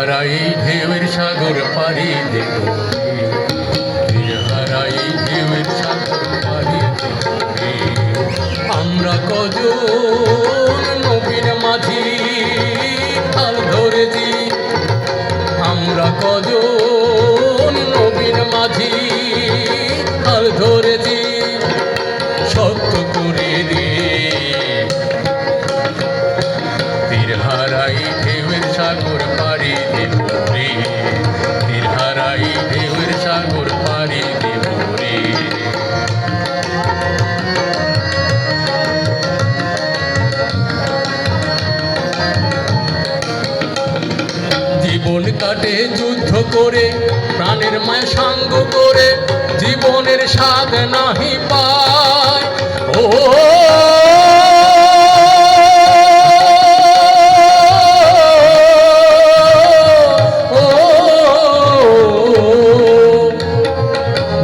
হারাই ঢেউয়ের সাগর পাড়ি দেব হারাই ঢেউয়ের সাগর দেব আমরা কজন নবীন মাঝি, হাল ধরেছি। আমরা কজন নবীন মাঝি, হাল ধরেছি। সত্য করে দে। তীর হারাই ঢেউয়ের সাগর পাড়ি জীবন কাটে, যুদ্ধ করে, প্রাণের মায় সাঙ্গ করে, জীবনের স্বাদ নাহি পায়। ও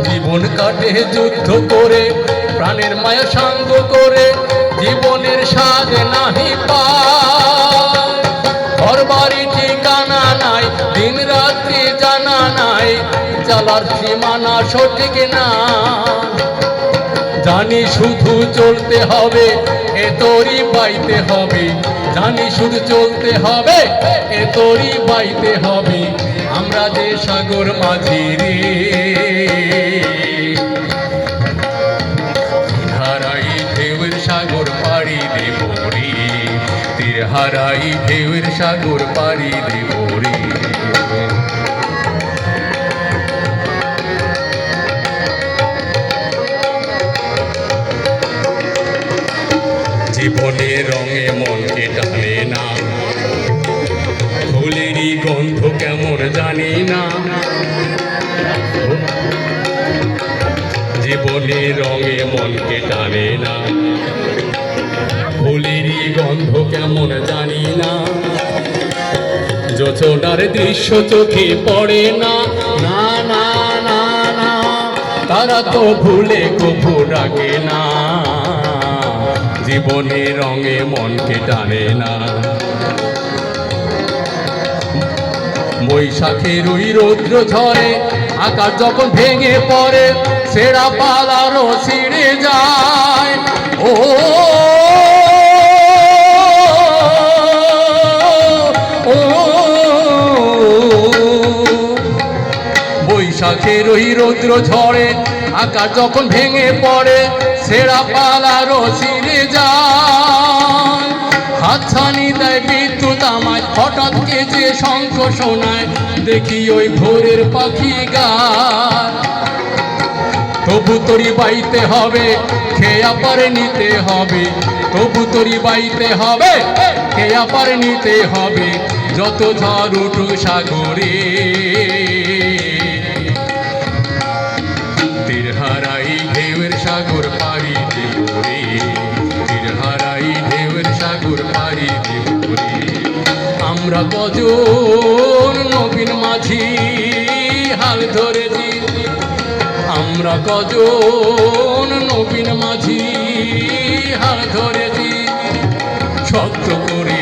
জীবন কাটে, যুদ্ধ করে, প্রাণের মায়া সাঙ্গ করে, জীবনের স্বাদ নাহি পায়। নাই চালার সীমানা সঠিক না। জানি শুধু চলতে হবে, এ তোরই বাইতে হবে। জানি শুধু চলতে হবে, এ তোরই বাইতে হবে। আমরা যে সাগর মাঝি রে। হারাই ঢেউয়ের সাগর পাড়ি দেব রে। তীর হারাই ঢেউয়ের সাগর পাড়ি দেব রে। গন্ধ কেমন জানি না। জীবনের রঙে মনকে টানে না। ফুলেরই গন্ধ কেমন জানি না। যোচনার দৃশ্য চোখে পড়ে না। না না না না, তারা তো ভুলে কভু ডাকে না। জীবনের রঙে মনকে টানে না। বৈশাখের ওই রৌদ্র ঝরে আকাশ যখন ভেঙে পড়ে, সেরা পালারও ছিঁড়ে যায়। ও বৈশাখের ওই রৌদ্র ঝড়ে, আকাশ যখন ভেঙে পড়ে, সেরা পালারও ছিঁড়ে যায়। হাতছানি দেয় বিদ্যুৎ আমায় হঠাৎ কে যে শঙ্খ শোনায়, দেখি ওই ভোরের পাখি গায়। তবু তরি বাইতে হবে, খেয়া পারে নিতে হবে। তবু তরি বাইতে হবে, খেয়া পারে নিতে হবে, যত ঝড় উঠুক সাগরে। তীর হারাই ঢেউয়ের সাগর পাড়ি দেব রে তীর হারাই ঢেউয়ের সাগর পাড়ি রে আমরা কজন নবীন মাঝি? হাল ধরেছি। আমরা কজন নবীন মাঝি? হাল ধরেছি। শক্ত করে